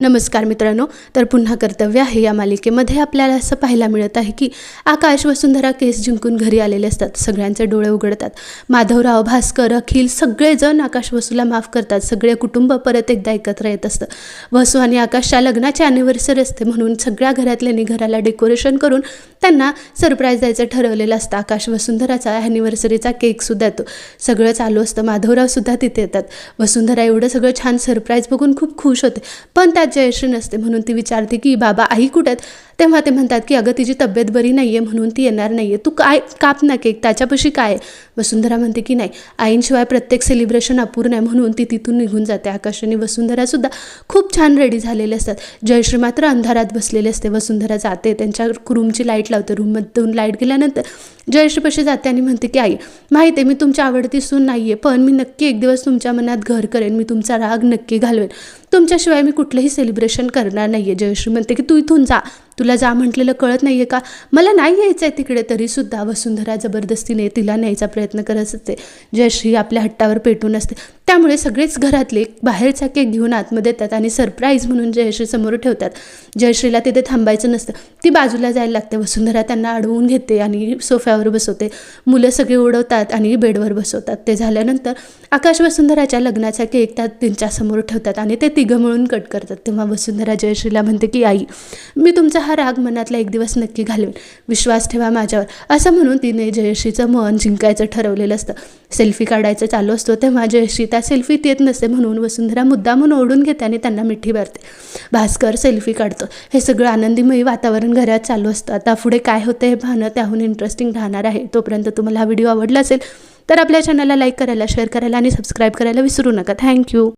नमस्कार मित्रांनो तर पुन्हा कर्तव्य आहे या मालिकेमध्ये आपल्याला असं पाहायला मिळत आहे की आकाश वसुंधरा केस जिंकून घरी आलेले असतात. सगळ्यांचे डोळे उघडतात. माधवराव भास्कर अखिल सगळेजण आकाश वसूला माफ करतात. सगळे कुटुंब परत एकदा एकत्र येत असतं. वसू आणि आकाशच्या लग्नाची अॅनिव्हर्सरी असते म्हणून सगळ्या घरातल्यांनी घराला डेकोरेशन करून त्यांना सरप्राईज द्यायचं ठरवलेलं असतं. आकाश वसुंधराचा ॲनिव्हर्सरीचा केकसुद्धा येतो. सगळं चालू असतं. माधवरावसुद्धा तिथे येतात. वसुंधरा एवढं सगळं छान सरप्राईज बघून खूप खुश होते. पण त्यात जयश्री नसते म्हणून ती विचारते की बाबा आई कुठे आहेत? तेव्हा ते म्हणतात की अगं तिची तब्येत बरी नाही आहे म्हणून ती येणार नाही आहे तू काय काप ना केक? त्याच्यापाशी काय आहे? वसुंधरा म्हणते की नाही आईंशिवाय प्रत्येक सेलिब्रेशन अपूर्ण आहे म्हणून ती तिथून निघून जाते. आकाश आणि वसुंधरासुद्धा खूप छान रेडी झालेले असतात. जयश्री मात्र अंधारात बसलेले असते. वसुंधरा जाते. त्यांच्या रूमची लाइट लावते. रूममधून लाइट गेल्यानंतर जयश्रीपाशी जाते आणि म्हणते की आई माहिती आहे मी तुमची आवडती सून नाही आहे पण मी नक्की एक दिवस तुमच्या मनात घर करेन मी तुमचा राग नक्की घालवेन. तुमच्याशिवाय मी कुठलंही सेलिब्रेशन करणार नाही आहे जयश्री म्हणते की तू इथून जा तुला जा म्हटलेलं कळत नाही आहे का? मला नाही यायचं आहे तिकडे तरीसुद्धा वसुंधरा जबरदस्तीने तिला न्यायचा प्रयत्न करत असते. जयश्री आपल्या हट्टावर पेटून असते. त्यामुळे सगळेच घरातले बाहेरचा केक घेऊन आतमध्ये येतात आणि सरप्राईज म्हणून जयश्री समोर ठेवतात. जयश्रीला तिथे थांबायचं नसतं. ती बाजूला जायला लागते. वसुंधरा त्यांना अडवून घेते आणि सोफ्यावर बसवते. मुलं सगळे उडवतात आणि बेडवर बसवतात. ते झाल्यानंतर आकाश वसुंधराच्या लग्नाचा केक त्या त्यांच्यासमोर ठेवतात आणि ते तिघं मिळून कट करतात. तेव्हा वसुंधरा जयश्रीला म्हणते की आई मी तुमचा हा राग मनातला एक दिवस नक्की घालवेन विश्वास ठेवा माझ्यावर. असं म्हणून तिने जयश्रीचं मन जिंकायचं ठरवलेलं असतं. सेल्फी काढायचं चालू असतो तेव्हा जयश्री त्या सेल्फीत येत नसते म्हणून वसुंधरा मुद्दामून ओढून घेते आणि त्यांना मिठी भरते. भास्कर सेल्फी काढतो. हे सगळं आनंदीमयी वातावरण घरात चालू असतं. आता पुढे काय होतं हे पाहणं त्याहून इंटरेस्टिंग राहणार आहे. तोपर्यंत तुम्हाला हा व्हिडिओ आवडला असेल तर आपल्या चॅनलला लाईक करायला शेअर करायला आणि सबस्क्राईब करायला विसरू नका. थँक्यू